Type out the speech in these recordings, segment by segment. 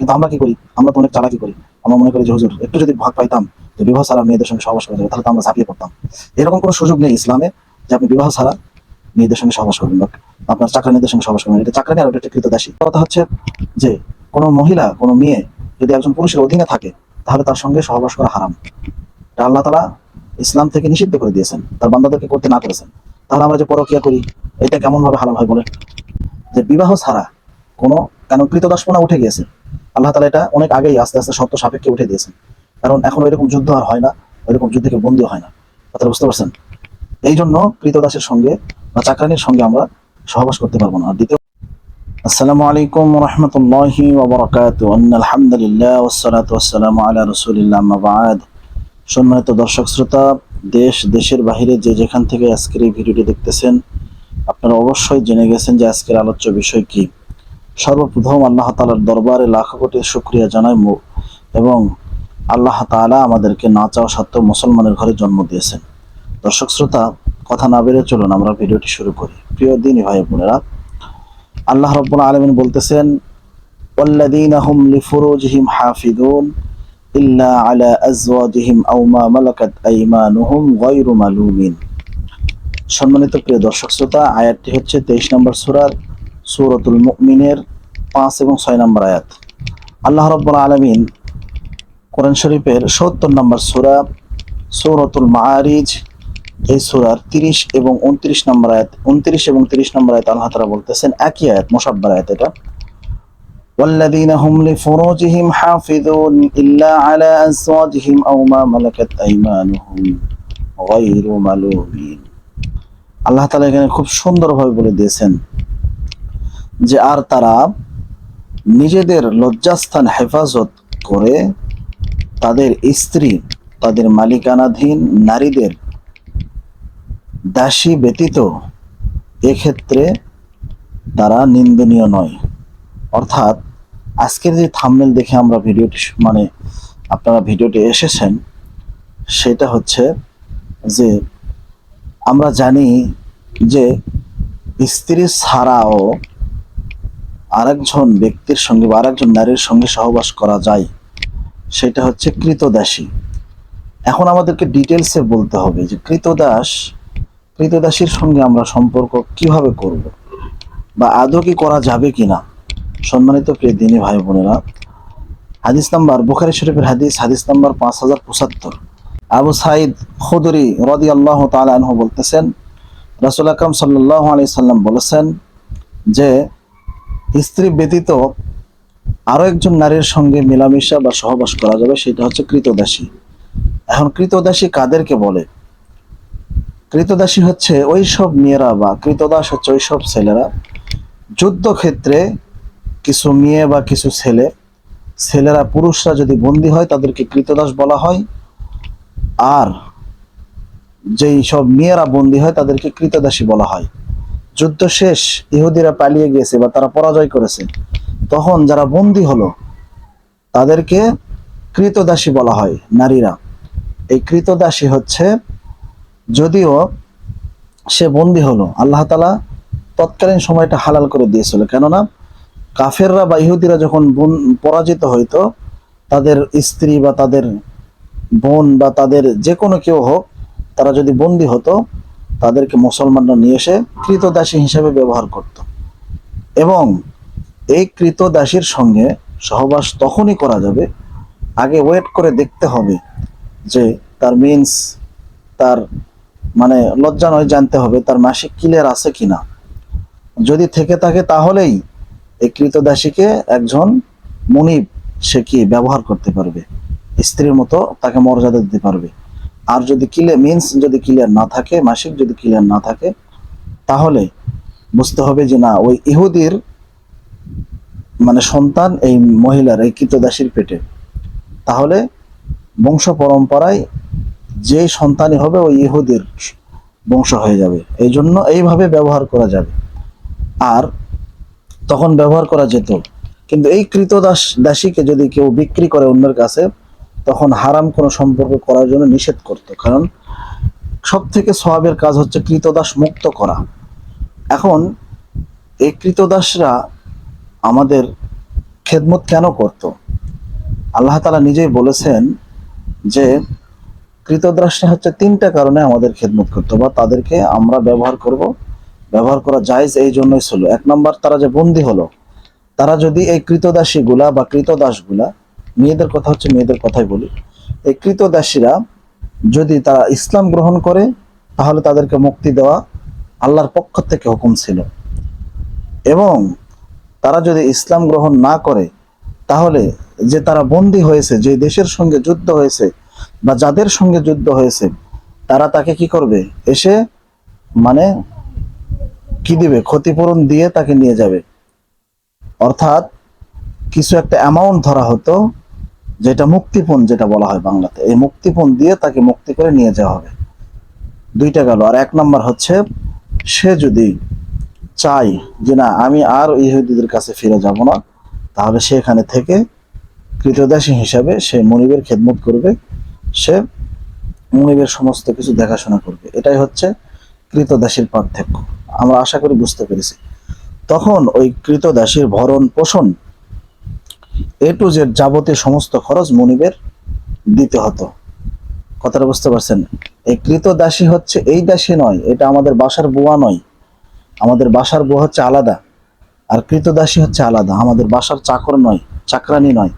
কিন্তু আমরা কি করি? আমরা তো অনেক চালাকি করি। আমরা মনে করি যে, হুজুর, একটু যদি ভাগ পাইতাম, যে বিবাহ ছাড়া মেয়েদের সঙ্গে সহবাস করা যাবে, তাহলে তো আমরা ঝাঁপিয়ে পড়তাম। এরকম কোনো সুযোগ নেই ইসলামে যে আপনি বিবাহ ছাড়া মেয়েদের সঙ্গে সহবাস করবেন। বা আপনার চাকরানিদের সঙ্গে সহবাস করবেন। এটা চাকরানি আর একটা কৃতদাসী কথা হচ্ছে যে, কোনো মহিলা, কোনো মেয়ে যদি একজন পুরুষের অধীনে থাকে, তাহলে তার সঙ্গে সহবাস করা হারাম। এটা আল্লাহ তালা ইসলাম থেকে নিষিদ্ধ করে দিয়েছেন। তার বান্দাদেরকে করতে না করেছেন। তাহলে আমরা যে পরকিয়া করি, এটা কেমন ভাবে হালাল হয় বলে যে বিবাহ ছাড়া কোনো, কেন কৃতদাসপনা উঠে গিয়েছে? আল্লাহ তালা এটা অনেক আগেই আস্তে আস্তে শর্ত সাপেক্ষে উঠে দিয়েছেন। কারণ এখন ওইরকম যুদ্ধ আর হয় না, ওইরকম যুদ্ধকে বন্দী হয় না। কথাটা বুঝতে পারছেন? এই জন্য কৃতদাসের সঙ্গে বা চাকরানির সঙ্গে আমরা সহবাস করতে পারব না। দ্বিতীয় আসসালামু আলাইকুম রহমতুল্লাহি আলহামদুলিল্লাহ আলা রসুলিল্লাহ আম্মা বাদ। সম্মানিত দর্শক শ্রোতা, দেশ, দেশের বাহিরে যে যেখান থেকে আজকের এই ভিডিওটি দেখতেছেন, আপনারা অবশ্যই জেনে গেছেন যে আজকের আলোচ্য বিষয় কি। সর্বপ্রথম আল্লাহ তালার দরবারে লাখো কোটি শুক্রিয়া জানাই মু- এবং আল্লাহ তাআলা আমাদেরকে না চাওয়া সত্ত্বেও মুসলমানের ঘরে জন্ম দিয়েছেন দর্শক শ্রোতা কথা না বেড়ে চলুন আমরা ভিডিওটি শুরু করি প্রিয় দিনী ভাই বোনেরা আল্লাহ রব্বুল আলমিন বলতেছেন والذين هم لفروجهم حافظون إلا على أزواجهم أو ما ملكت أيمانهم غير ملومين সম্মানিত প্রিয় দর্শক শ্রোতা আয়াতটি হচ্ছে তেইশ নম্বর সুরার সুরতুল মুমিনের পাঁচ এবং ছয় নম্বর আয়াত আল্লাহ রব্বুল আলমিন কোরআন শরীফের সত্তর নম্বর সুরা সৌরতুল মাআরিজ এই সুরার তিরিশ এবং উনত্রিশ নম্বর আয়াত উনত্রিশ এবং তিরিশ নম্বর আয়াত আল্লাহ তারা বলতেছেন একই আয়াত মোসাব্বার আয়াত এটা والذين هم لفروجهم حافظون إلا على أزواجهم أو ما ملكت أيمانهم غير ملومين আল্লাহ তালা এখানে খুব সুন্দরভাবে বলে দিয়েছেন যে আর তারা নিজেদের লজ্জাস্থান হেফাজত করে তাদের স্ত্রী, তাদের মালিকানাধীন নারীদের দাসী ব্যতীত এক্ষেত্রে তারা নিন্দনীয় নয়। অর্থাৎ আজকের যে থাম্বনেল দেখে আমরা ভিডিওটি মানে আপনারা ভিডিওটি এসেছেন, সেটা হচ্ছে যে আমরা জানি যে স্ত্রী ছাড়াও আরেকজন ব্যক্তির সঙ্গে বা আরেকজন নারীর সঙ্গে সহবাস করা যায়, সেটা হচ্ছে কৃতদাসী। এখন আমাদেরকে ডিটেলসে বলতে হবে যে কৃতদাস, কৃতদাসীর সঙ্গে আমরা সম্পর্ক কীভাবে করব বা আদৌ কি করা যাবে কি না সম্মানিত প্রিয় দিনী ভাই বোনেরা, হাদিস নাম্বার, বুখারি শরীফের হাদিস হাদিস নাম্বার পাঁচ হাজার পঁচাত্তর। আবু সাইদ খুদরি রদি আল্লাহ তালহ বলতেছেন, রাসুল আকরম সাল্লাহ আলি সাল্লাম বলেছেন যে স্ত্রী ব্যতীত আরও একজন নারীর সঙ্গে মেলামেশা বা সহবাস করা যাবে, সেটা হচ্ছে কৃতদাসী। এখন কৃতদাসী কাদেরকে বলে? কৃতদাসী হচ্ছে ওই সব মেয়েরা বা কৃতদাস হচ্ছে ওই সব ছেলেরা। যুদ্ধক্ষেত্রে কিছু মেয়ে বা কিছু ছেলে, ছেলেরা পুরুষরা যদি বন্দী হয়, তাদেরকে কৃতদাস বলা হয়। আর যেই সব মেয়েরা বন্দী হয়, তাদেরকে কৃতদাসী বলা হয়। যুদ্ধ শেষ, ইহুদিরা পালিয়ে গিয়েছে বা তারা পরাজয় করেছে, তখন যারা বন্দী হলো, তাদেরকে কৃতদাসী বলা হয়, নারীরা। এই কৃতদাসী হচ্ছে, যদিও সে বন্দী হলো, আল্লাহ তালা তৎকালীন সময়টা হালাল করে দিয়েছিল। কেননা, কাফেররা বা ইহুদিরা যখন বন- পরাজিত হইতো, তাদের স্ত্রী বা তাদের বোন বা তাদের যে কোনো কেউ হোক, তারা যদি বন্দী হতো তাদেরকে মুসলমানরা নিয়ে এসে কৃতদাসী হিসেবে ব্যবহার করত। এবং এই কৃতদাসীর সঙ্গে সহবাস তখনই করা যাবে, আগে ওয়েট করে দেখতে হবে যে তার মিন্স তার মানে লজ্জা নয় জানতে হবে তার মাসিক ক্লিয়ার আছে কিনা। যদি থেকে থাকে তাহলেই এই কৃতদাসীকে একজন মনিব সে কি ব্যবহার করতে পারবে? স্ত্রীর মতো তাকে মর্যাদা দিতে পারবে। আর যদি ক্লিয়ার মিন্স যদি ক্লিয়ার না থাকে, মাসিক যদি ক্লিয়ার না থাকে, তাহলে বুঝতে হবে যে না, ওই ইহুদির মানে সন্তান এই মহিলার, এই কৃতদাসীর পেটে। তাহলে বংশ পরম্পরায় যে সন্তানই হবে, ওই ইহুদির বংশ হয়ে যাবে। এই জন্য এইভাবে ব্যবহার করা যাবে। আর তখন ব্যবহার করা যেত। কিন্তু এই কৃতদাস দাসীকে যদি কেউ বিক্রি করে অন্যের কাছে তখন হারাম কোনো সম্পর্ক করার জন্য নিষেধ করত। কারণ সব থেকে সবাবের কাজ হচ্ছে কৃতদাস মুক্ত করা। এখন এই কৃতদাসরা আমাদের খেদমত কেন করত? আল্লাহ তালা নিজেই বলেছেন যে কৃতদ্রাষ্ট্রে হচ্ছে তিনটা কারণে আমাদের খেদমত করতো বা তাদেরকে আমরা ব্যবহার করব। ব্যবহার করা জায়েজ এই জন্যই ছিল। এক নম্বর, তারা যে বন্দী হলো, তারা যদি এই কৃতদাসীগুলা বা কৃতদাসগুলা মেয়েদের কথা হচ্ছে মেয়েদের কথাই বলি। এই কৃতদাসীরা যদি তারা ইসলাম গ্রহণ করে, তাহলে তাদেরকে মুক্তি দেওয়া আল্লাহর পক্ষ থেকে হুকুম ছিল। এবং তারা যদি ইসলাম গ্রহণ না করে, তাহলে যে তারা বন্দী হয়েছে, যে দেশের সঙ্গে যুদ্ধ হয়েছে বা যাদের সঙ্গে যুদ্ধ হয়েছে, তারা তাকে কি করবে? এসে মানে কি দিবে? ক্ষতিপূরণ দিয়ে তাকে নিয়ে যাবে। অর্থাৎ কিছু একটা অ্যামাউন্ট ধরা হতো যেটা মুক্তিপণ যেটা বলা হয় বাংলাতে, এই মুক্তিপণ দিয়ে তাকে মুক্তি করে নিয়ে যাওয়া হবে। দুইটা গেল, আর এক নম্বর হচ্ছে, সে যদি চাই যে না, আমি আর ইহুদিদের কাছে ফিরে যাব না, তাহলে সে এখানে থেকে কৃতদাসী হিসাবে সে মনিবের খেদমত করবে, সে মনিবের সমস্ত কিছু দেখাশোনা করবে। এটাই হচ্ছে কৃতদাসীর পার্থক্য। আমরা আশা করি বুঝতে পেরেছি। তখন ওই কৃতদাসীর ভরণ পোষণ এ টু জেড যাবতীয় সমস্ত খরচ মনিবের দিতে হতো। কথাটা বুঝতে পারছেন? এই কৃতদাসী হচ্ছে এই দাসী নয়, এটা আমাদের বাসার বুয়া নয়। আমাদের বাসার বুয়া হচ্ছে আলাদা, আর কৃতদাসী হচ্ছে আলাদা। আমাদের বাসার চাকর নয়, চাকরানি নয়।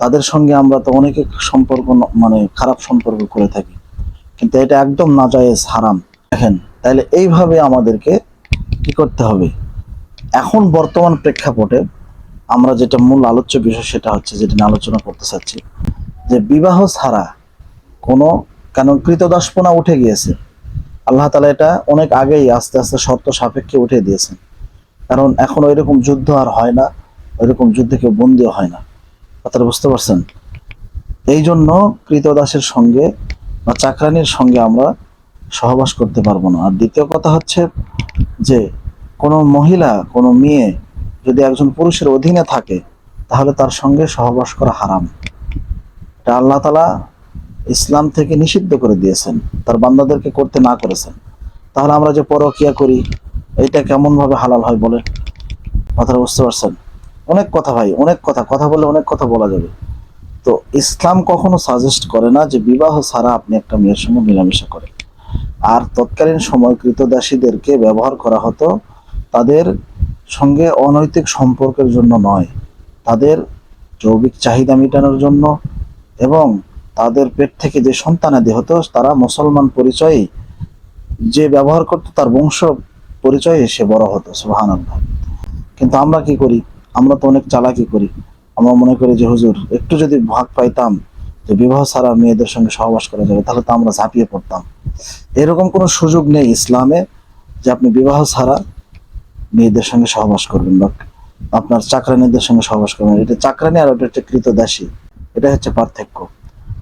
তাদের সঙ্গে আমরা তো অনেকে সম্পর্ক মানে খারাপ সম্পর্ক করে থাকি। কিন্তু এটা একদম নাজায়েজ, হারাম। দেখেন তাহলে এইভাবে আমাদেরকে কি করতে হবে? এখন বর্তমান প্রেক্ষাপটে আমরা যেটা মূল আলোচ্য বিষয় সেটা হচ্ছে যেটা নিয়ে আলোচনা করতে চাচ্ছি, যে বিবাহ ছাড়া কোনো কেন কৃতদাসপনা উঠে গিয়েছে। আল্লাহ তালা এটা অনেক আগেই আস্তে আস্তে শর্ত সাপেক্ষে উঠে দিয়েছেন। কারণ এখন ওই রকম যুদ্ধ আর হয় না ওই রকম যুদ্ধে কেউ বন্দিও হয় না। কথাটা বুঝতে পারছেন? এই জন্য কৃতদাসের সঙ্গে বা চাকরানির সঙ্গে আমরা সহবাস করতে পারব না। আর দ্বিতীয় কথা হচ্ছে যে কোনো মহিলা, কোনো মেয়ে যদি একজন পুরুষের অধীনে থাকে, তাহলে তার সঙ্গে সহবাস করা হারাম। এটা আল্লাহ তালা ইসলাম থেকে নিষিদ্ধ করে দিয়েছেন, তার বান্দাদেরকে করতে না করেছেন। তাহলে আমরা যে পরকিয়া করি এইটা কেমন ভাবে হালাল হয় বলে কথাটা বুঝতে পারছেন? অনেক কথা ভাই, অনেক কথা কথা বলে অনেক কথা বলা যাবে। তো ইসলাম কখনো সাজেস্ট করে না যে বিবাহ ছাড়া আপনি একটা মেয়ের সঙ্গে মেলামেশা করেন। আর তৎকালীন সময় কৃতদাসীদেরকে ব্যবহার করা হতো, তাদের সঙ্গে অনৈতিক সম্পর্কের জন্য নয়। তাদের যৌবিক চাহিদা মেটানোর জন্য এবং তাদের পেট থেকে যে সন্তানাদি হতো তারা মুসলমান পরিচয়ে যে ব্যবহার করতো, তার বংশ পরিচয়ে সে বড় হতো সুবাহান কিন্তু আমরা কি করি? আমরা তো অনেক চালাকি করি। আমরা মনে করি যে, হুজুর, একটু যদি ভাগ পাইতাম যে বিবাহ ছাড়া মেয়েদের সঙ্গে সহবাস করা যাবে, তাহলে তো আমরা ঝাঁপিয়ে পড়তাম। এরকম কোনো সুযোগ নেই ইসলামে যে আপনি বিবাহ ছাড়া মেয়েদের সঙ্গে সহবাস করবেন, বা আপনার চাকরানিদের সঙ্গে সহবাস করবেন। এটা চাকরানি আর ওটা হচ্ছে কৃতদাসী। এটা হচ্ছে পার্থক্য।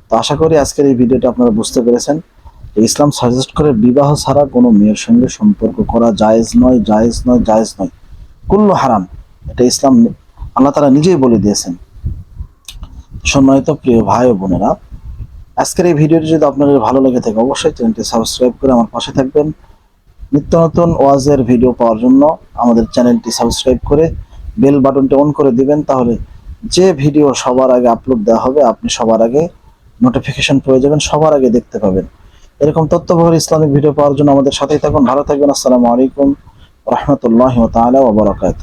তো আশা করি আজকের এই ভিডিওটা আপনারা বুঝতে পেরেছেন। ইসলাম সাজেস্ট করে বিবাহ ছাড়া কোনো মেয়ের সঙ্গে সম্পর্ক করা জায়েজ নয় জায়েজ নয় জায়েজ নয়। কুল্লু হারাম। এটা ইসলাম আল্লাহ তারা নিজেই বলে দিয়েছেন। সম্মানিত প্রিয় ভাই ও বোনেরা, আজকের এই ভিডিওটি যদি আপনাদের ভালো লেগে থাকে, অবশ্যই চ্যানেলটি সাবস্ক্রাইব করে আমার পাশে থাকবেন। নিত্য নতুন ওয়াজের ভিডিও পাওয়ার জন্য আমাদের চ্যানেলটি সাবস্ক্রাইব করে বেল বাটনটি অন করে দিবেন, তাহলে যে ভিডিও সবার আগে আপলোড দেওয়া হবে, আপনি সবার আগে নোটিফিকেশন পেয়ে যাবেন, সবার আগে দেখতে পাবেন। এরকম তথ্যবহর ইসলামিক ভিডিও পাওয়ার জন্য আমাদের সাথেই থাকুন। ভালো থাকবেন। আসসালামু আলাইকুম। রহমতুল্লাহ তাআলা ওয়া বারাকাতুহু।